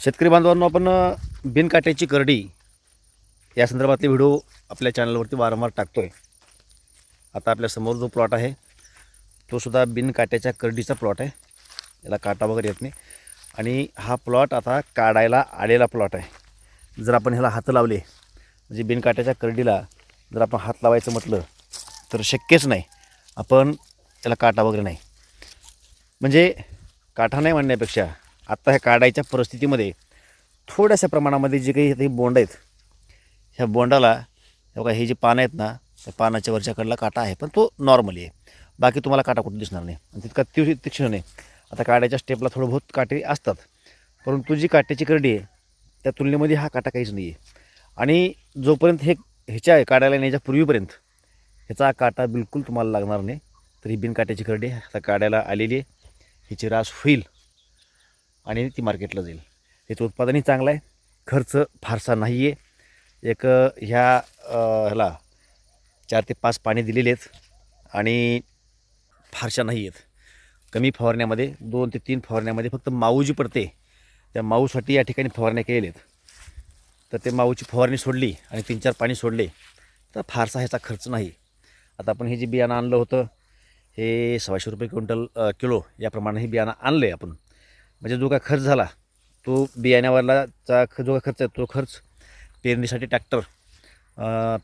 शेतकरी बांधवांनो आपण बिनकाट्याची करडी या संदर्भातले व्हिडिओ आपल्या चॅनलवरती वारंवार टाकतो आहे आता आपल्यासमोर जो प्लॉट आहे तो सुद्धा बिनकाट्याच्या करडीचा प्लॉट आहे. याला काटा वगैरे येत नाही. आणि हा प्लॉट आता काढायला आलेला प्लॉट आहे. जर आपण ह्याला हात लावले म्हणजे बिनकाट्याच्या करडीला जर आपण हात लावायचं म्हटलं तर शक्यच नाही. आपण त्याला काटा वगैरे नाही. म्हणजे काठा नाही म्हणण्यापेक्षा आत्ता ह्या काढायच्या परिस्थितीमध्ये थोड्याशा प्रमाणामध्ये जे काही हे बोंड आहेत ह्या बोंडाला बघा हे जे पानं आहेत ना त्या पानाच्या वरच्या कडला काटा आहे पण तो नॉर्मली आहे. बाकी तुम्हाला काटा कुठं दिसणार नाही. आणि तितका तीव तीक्ष्ण नाही आता काड्याच्या स्टेपला थोडं बहुत काटे असतात परंतु जी काट्याची करडी आहे त्या तुलनेमध्ये हा काटा काहीच नाही आहे आणि जोपर्यंत हे ह्याच्या काढायला येण्याच्या पूर्वीपर्यंत ह्याचा काटा बिलकुल तुम्हाला लागणार नाही तर ही बिनकाट्याची करडी आता काढायला आलेली आहे. हिची रास होईल. आणि ती मार्केटला जाईल. याचं उत्पादनही चांगलं आहे. खर्च फारसा नाही आहे एक ह्या ह्याला चार ते पाच पाणी दिलेले आहेत आणि फारशा नाही आहेत कमी फवारण्यामध्ये दोन ते तीन फवारण्यामध्ये फक्त माऊ जी पडते त्या माऊसाठी या ठिकाणी फवारण्या केलेल्या आहेत. तर ते माऊची फवारणी सोडली आणि तीन चार पाणी सोडले तर फारसा ह्याचा खर्च नाही. आता आपण हे जे बियाणं आणलं होतं हे सव्वाशे रुपये क्विंटल किलो याप्रमाणे हे बियाणं आणलं आहे आपण. म्हणजे जो काय खर्च झाला तो बियाण्यावरलाचा ख- जो काय खर्च आहे तो खर्च पेरणीसाठी ट्रॅक्टर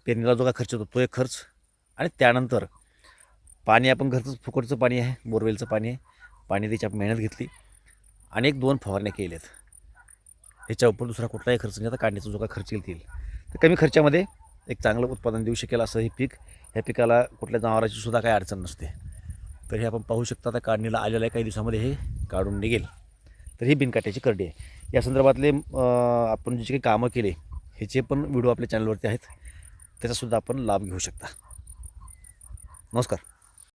पेरणीला जो काय खर्च होतो तो एक खर्च. आणि त्यानंतर पाणी आपण घरचं फुकटचं पाणी आहे बोरवेलचं पाणी आहे पाणी त्याची आपण मेहनत घेतली आणि एक दोन फवारण्या केल्यात. ह्याच्या उपर दुसरा कुठलाही खर्च नाही आता काढण्याचा जो काय खर्च येईल येईल तर कमी खर्चामध्ये एक चांगलं उत्पादन देऊ शकेल असं हे पीक ह्या पिकाला कुठल्या जनावराची सुद्धा काही अडचण नसते. तर हे आपण पाहू शकता आता काढणीला आलेलं आहे काही दिवसामध्ये हे काढून निघेल. तर ही बिनकाट्याची करडी आहे. या संदर्भातले आपण जे काही कामं केले ह्याचे पण व्हिडिओ आपल्या चॅनलवरती आहेत. त्याचासुद्धा आपण लाभ घेऊ शकता. नमस्कार.